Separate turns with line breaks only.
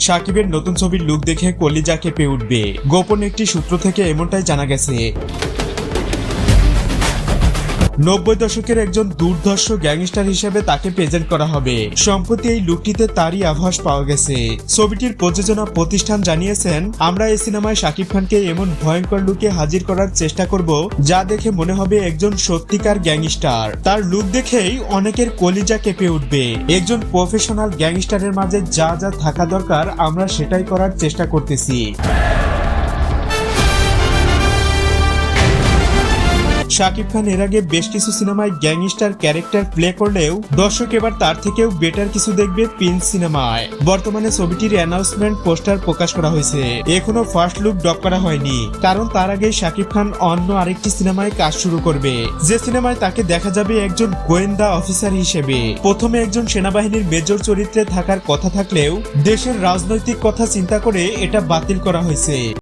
সাকিবের নতুন ছবির লুক দেখে কলিজা কেঁপে উঠবে। গোপন একটি সূত্র থেকে এমনটাই জানা গেছে। নব্বই দশকের একজন দুর্ধর্ষ গ্যাংস্টার হিসেবে তাকে প্রেজেন্ট করা হবে। সম্প্রতি এই লুকটিতে তারই আভাস পাওয়া গেছে। ছবিটির প্রযোজনা প্রতিষ্ঠান জানিয়েছেন, আমরা এই সিনেমায় শাকিব খানকে এমন ভয়ঙ্কর লুকে হাজির করার চেষ্টা করব, যা দেখে মনে হবে একজন সত্যিকার গ্যাংস্টার। তার লুক দেখেই অনেকের কলিজা কেঁপে উঠবে। একজন প্রফেশনাল গ্যাংস্টারের মাঝে যা যা থাকা দরকার, আমরা সেটাই করার চেষ্টা করতেছি। শাকিব খান এর আগে বেশ কিছু সিনেমায় গ্যাংস্টার ক্যারেক্টার প্লে করলেও দর্শক এবার তার থেকেও বেটার কিছু দেখবে পিন সিনেমায়। বর্তমানে ছবিটির অ্যানাউন্সমেন্ট পোস্টার প্রকাশ করা হয়েছে। এখনও ফার্স্ট লুক ডক করা হয়নি। কারণ তার আগে শাকিব খান অন্য আরেকটি সিনেমায় কাজ শুরু করবে। যে সিনেমায় তাকে দেখা যাবে একজন গোয়েন্দা অফিসার হিসেবে। প্রথমে একজন সেনাবাহিনীর মেজর চরিত্রে থাকার কথা থাকলেও দেশের রাজনৈতিক কথা চিন্তা করে এটা বাতিল করা হয়েছে।